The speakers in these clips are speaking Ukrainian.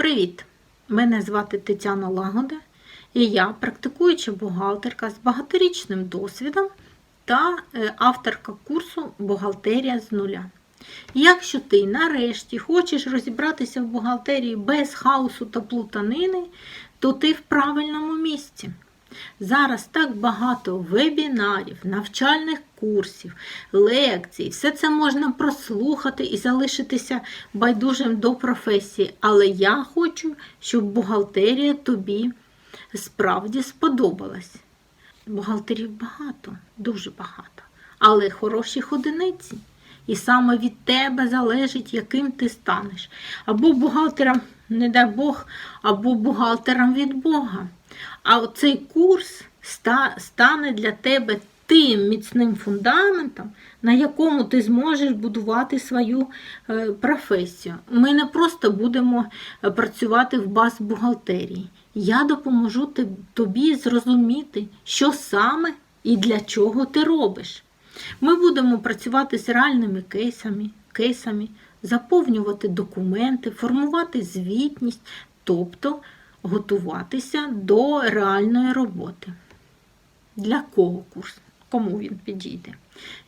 Привіт! Мене звати Тетяна Лагода і я практикуюча бухгалтерка з багаторічним досвідом та е, авторка курсу Бухгалтерія з нуля. Якщо ти нарешті хочеш розібратися в бухгалтерії без хаосу та плутанини, то ти в правильному місці. Зараз так багато вебінарів, навчальних курсів, лекцій. Все це можна прослухати і залишитися байдужим до професії. Але я хочу, щоб бухгалтерія тобі справді сподобалась. Бухгалтерів багато, дуже багато, але хороших одиниці. І саме від тебе залежить, яким ти станеш. Або бухгалтером, не дай Бог, або бухгалтером від Бога. А оцей курс стане для тебе тим міцним фундаментом, на якому ти зможеш будувати свою е, професію. Ми не просто будемо е, працювати в баз бухгалтерії. Я допоможу тобі зрозуміти, що саме і для чого ти робиш. Ми будемо працювати з реальними кейсами, кейсами, заповнювати документи, формувати звітність, тобто готуватися до реальної роботи. Для кого курс? Кому він підійде?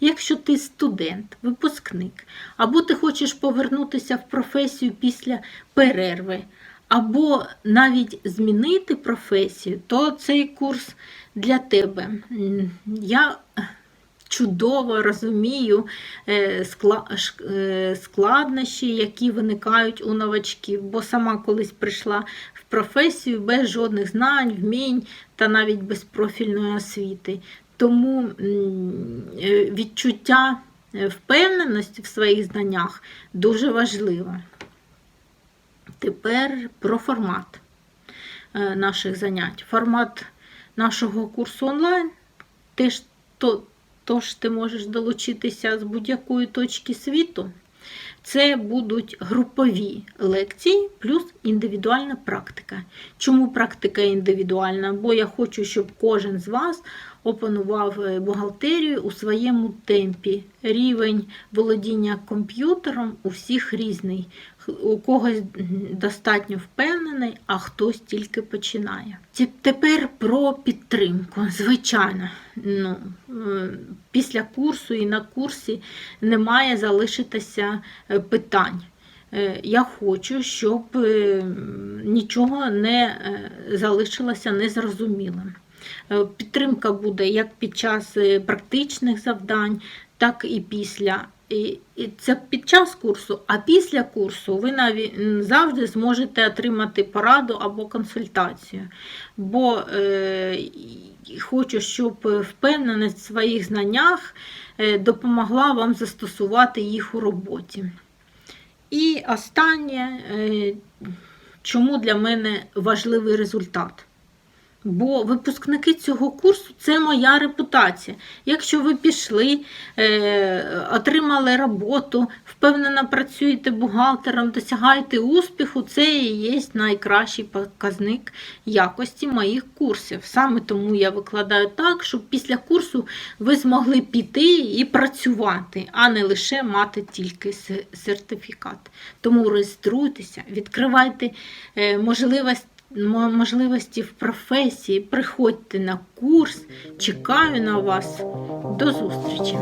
Якщо ти студент, випускник, або ти хочеш повернутися в професію після перерви, або навіть змінити професію, то цей курс для тебе. Я чудово розумію е, е, складнощі, які виникають у новачків, бо сама колись прийшла в професію без жодних знань, вмінь та навіть без профільної освіти. Тому е, відчуття впевненості в своїх знаннях дуже важливо. Тепер про формат наших занять. Формат нашого курсу онлайн теж тож ти можеш долучитися з будь-якої точки світу. Це будуть групові лекції плюс індивідуальна практика. Чому практика індивідуальна? Бо я хочу, щоб кожен з вас опанував е, бухгалтерію у своєму темпі. Рівень володіння комп'ютером у всіх різний. У когось достатньо впевнений, а хтось тільки починає. Тепер про підтримку. Звичайно, ну, е, після курсу і на курсі не має залишитися е, питань. Е, Я хочу, щоб нічого не залишилося незрозумілим. Підтримка буде як під час практичних завдань, так і після. І це під час курсу, а після курсу ви навіть завжди зможете отримати пораду або консультацію. Бо е, хочу, щоб впевненість в своїх знаннях е, допомогла вам застосувати їх у роботі. І останнє, е, чому для мене важливий результат. Бо випускники цього курсу це моя репутація. Якщо ви пішли, е, отримали роботу, впевнено працюєте бухгалтером, досягаєте успіху, це і є найкращий показник якості моїх курсів. Саме тому я викладаю так, щоб після курсу ви змогли піти і працювати, а не лише мати тільки сертифікат. Тому реєструйтеся, відкривайте е, можливість мо- можливості в професії, приходьте на курс. Чекаю на вас. До зустрічі!